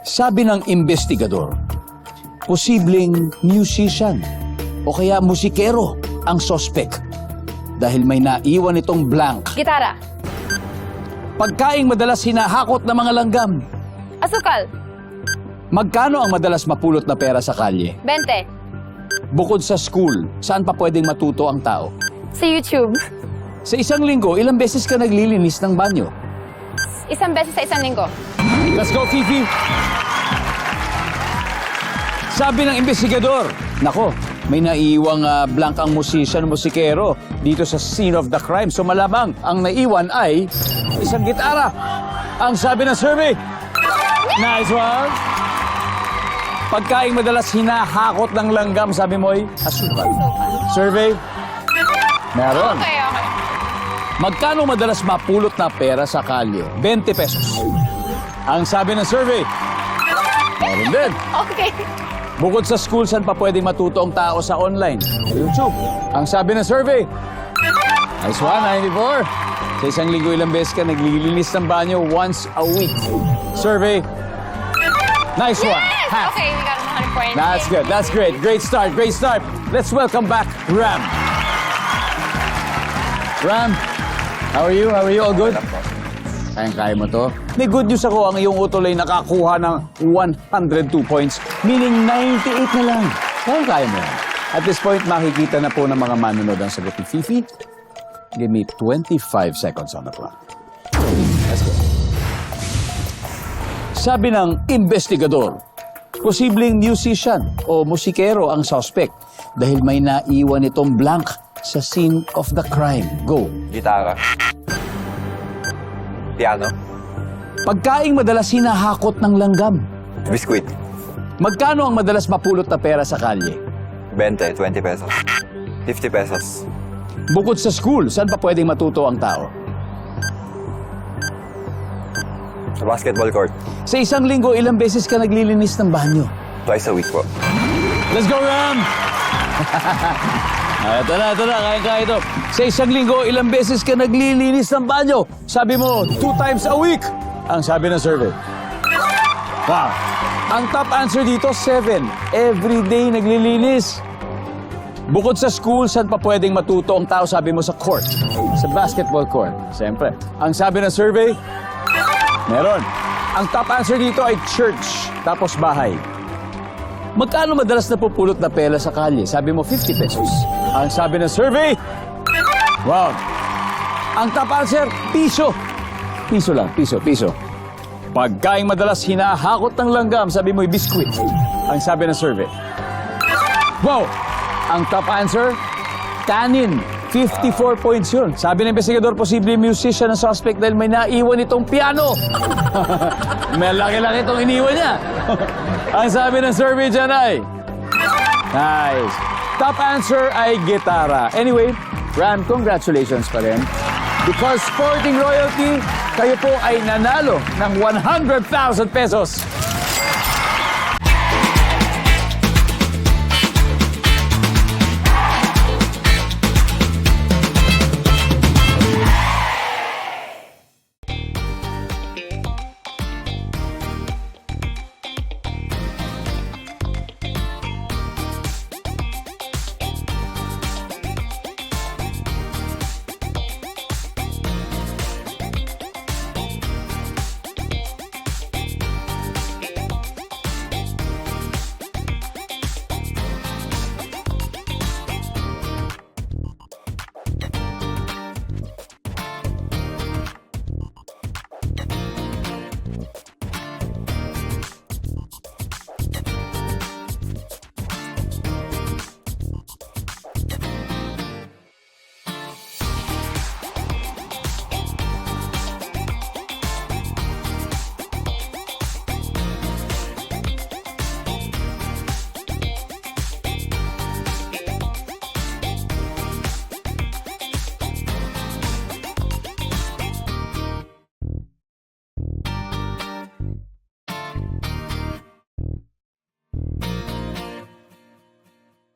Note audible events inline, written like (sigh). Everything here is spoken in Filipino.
Sabi ng investigador, posibleng musician o kaya musikero ang sospek dahil may naiwan itong blank. Gitara. Pagkaing madalas hinahakot ng mga langgam. Asukal. Magkano ang madalas mapulot na pera sa kalye? 20. Bukod sa school, saan pa pwedeng matuto ang tao? Sa YouTube. Sa isang linggo, ilang beses ka naglilinis ng banyo? Isang beses sa isang linggo. Let's go, Fifi! Sabi ng investigador, nako, may naiiwang ah, blank ang musician, musikero dito sa scene of the crime. So malamang ang naiwan ay isang gitara. Ang sabi ng survey, nice one! Pagkain madalas hinahakot ng langgam, sabi mo ay asukal. Survey, meron. Okay, okay. Magkano madalas mapulot na pera sa kalye? 20 pesos. Ang sabi ng survey, meron din. Okay. Bukod sa school, saan pa pwedeng matuto ang tao sa online? YouTube. Ang sabi ng survey, nice one, 94. Sa isang linggo, ilang beses ka naglilinis ng banyo once a week. Survey, nice one. Yes! Half. Okay, we got 100 points. That's good. That's great. Great start. Great start. Let's welcome back Ram. Ram, how are you? How are you? All good? Kayang-kaya mo to. May good news ako. Ang iyong utol ay nakakuha ng 102 points, meaning 98 na lang. Kayang-kaya mo yan. At this point, makikita na po ng mga manunod ang sagot ni Fifi. Give me 25 seconds on the clock. Let's go. Sabi ng investigador, posibleng musician o musikero ang suspect dahil may naiwan itong blank sa scene of the crime. Go. Gitara. Piano. Pagkaing madalas hinahakot ng langgam. Biskuit. Magkano ang madalas mapulot na pera sa kalye? 20, 20 pesos. 50 pesos. Bukod sa school, saan pa pwedeng matuto ang tao? Sa basketball court. Sa isang linggo, ilang beses ka naglilinis ng banyo? Twice a week po. Let's go, Ram! (laughs) Ah, ito na, ito na, kaya-kaya ito. Sa isang linggo, ilang beses ka naglilinis ng banyo? Sabi mo, two times a week. Ang sabi ng survey. Wow. Ang top answer dito, seven. Every day naglilinis. Bukod sa school, saan pa pwedeng matuto ang tao? Sabi mo sa court. Sa basketball court. Siyempre. Ang sabi ng survey, meron. Ang top answer dito ay church, tapos bahay. Magkano madalas napupulot na pera sa kalye? Sabi mo, 50 pesos. Ang sabi ng survey, wow. Ang top answer, piso. Piso lang, piso, piso. Pagkaing madalas hinahakot ng langgam, sabi mo, biskuit. Ang sabi ng survey. Wow! Ang top answer, kanin. 54 points yun. Sabi ng investigador, posible musician ang suspect dahil may naiwan itong piano. (laughs) may laki-laki itong iniwan niya. Ang sabi ng survey dyan ay, nice. Top answer ay gitara. Anyway, Ram, congratulations pa rin. Because Sporting Royalty, kayo po ay nanalo ng 100,000 pesos.